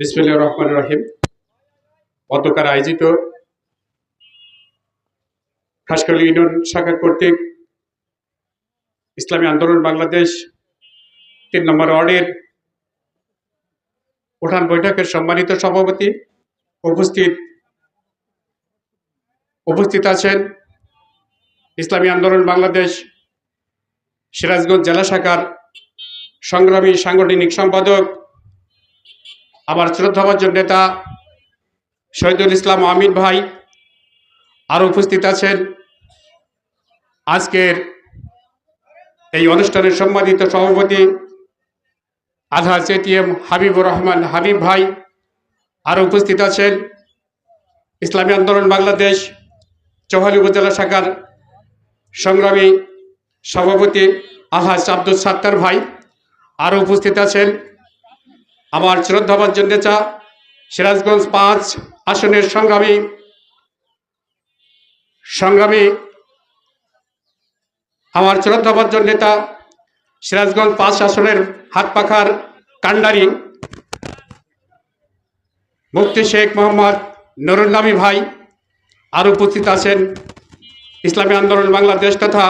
বিসমিল্লাহির রহমানির রহিম। গতকাল আয়োজিত খাসকালী ইউনিয়ন শাখা কর্তৃক ইসলামী আন্দোলন বাংলাদেশ তিন নম্বর ওয়ার্ডের উঠান বৈঠকের সম্মানিত সভাপতি উপস্থিত উপস্থিত আছেন ইসলামী আন্দোলন বাংলাদেশ সিরাজগঞ্জ জেলা শাখার সংগ্রামী সাংগঠনিক সম্পাদক আমার শ্রদ্ধাভাজন নেতা শহীদুল ইসলাম আমিন ভাই আরও উপস্থিত আছেন। আজকের এই অনুষ্ঠানের সম্মানিত সভাপতি আধার চেটিএম হাবিবুর রহমান হাবিব ভাই আরও উপস্থিত আছেন। ইসলামী আন্দোলন বাংলাদেশ, চৌহালি উপজেলা শাখার সংগ্রামী সভাপতি আলহাজ আব্দুল সাত্তার ভাই আরও উপস্থিত আছেন। আমার শ্রদ্ধাভাজন নেতা সিরাজগঞ্জ পাঁচ আসনের সংগ্রামী সংগ্রামী আমার শ্রদ্ধাভাজন নেতা, সিরাজগঞ্জ পাঁচ আসনের হাত পাখার কান্ডারি মুফতি শেখ মোহাম্মদ নুরুন্নামি ভাই, আর উপস্থিত আছেন ইসলামী আন্দোলন বাংলাদেশ তথা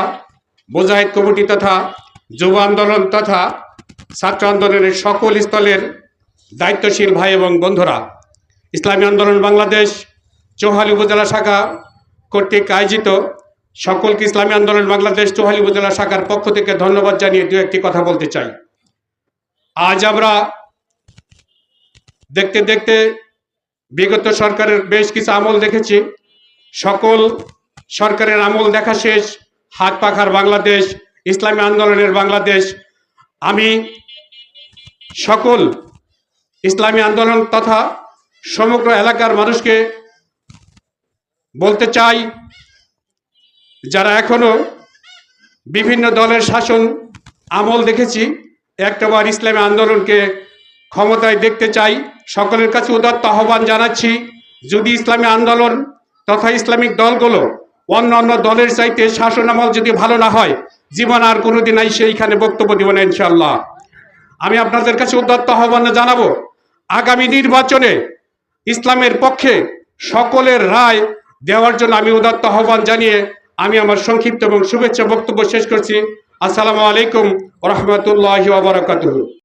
মুজাহিদ কমিটি তথা যুব আন্দোলন তথা ছাত্র আন্দোলনের সকল স্থলের দায়িত্বশীল ভাই এবং বন্ধুরা, ইসলামী আন্দোলন বাংলাদেশ, চৌহালি উপজেলা শাখা কর্তৃক আয়োজিত সকলকে ইসলামী আন্দোলন বাংলাদেশ, চৌহালি উপজেলা শাখার পক্ষ থেকে ধন্যবাদ জানিয়ে দু একটি কথা বলতে চাই। আজ আমরা দেখতে দেখতে বিগত সরকারের বেশ কিছু আমল দেখেছি। সকল সরকারের আমল দেখা শেষ, হাত পাখার বাংলাদেশ, ইসলামী আন্দোলনের বাংলাদেশ। আমি সকল ইসলামী আন্দোলন তথা সমগ্র এলাকার মানুষকে বলতে চাই, যারা এখনও বিভিন্ন দলের শাসন আমল দেখেছি একটাবার ইসলামী আন্দোলনকে ক্ষমতায় দেখতে চাই। সকলের কাছে উদাত্ত আহ্বান জানাচ্ছি, যদি ইসলামী আন্দোলন তথা ইসলামিক দলগুলো অন্য অন্য দলের চাইতে শাসন আমল যদি ভালো না হয়, জীবন আর কোনোদিন আই সেইখানে বক্তব্য দিব না ইনশাল্লাহ আমি আপনাদের কাছে উদাত্ত আহ্বান জানাব আগামী নির্বাচনে ইসলামের পক্ষে সকলের রায় দেওয়ার জন্য আমি উদাত্ত আহ্বান জানিয়ে আমি আমার সংক্ষিপ্ত এবং শুভেচ্ছা বক্তব্য শেষ করছি। আসসালামু আলাইকুম রহমতুল্লাহ বারাকাতুহু।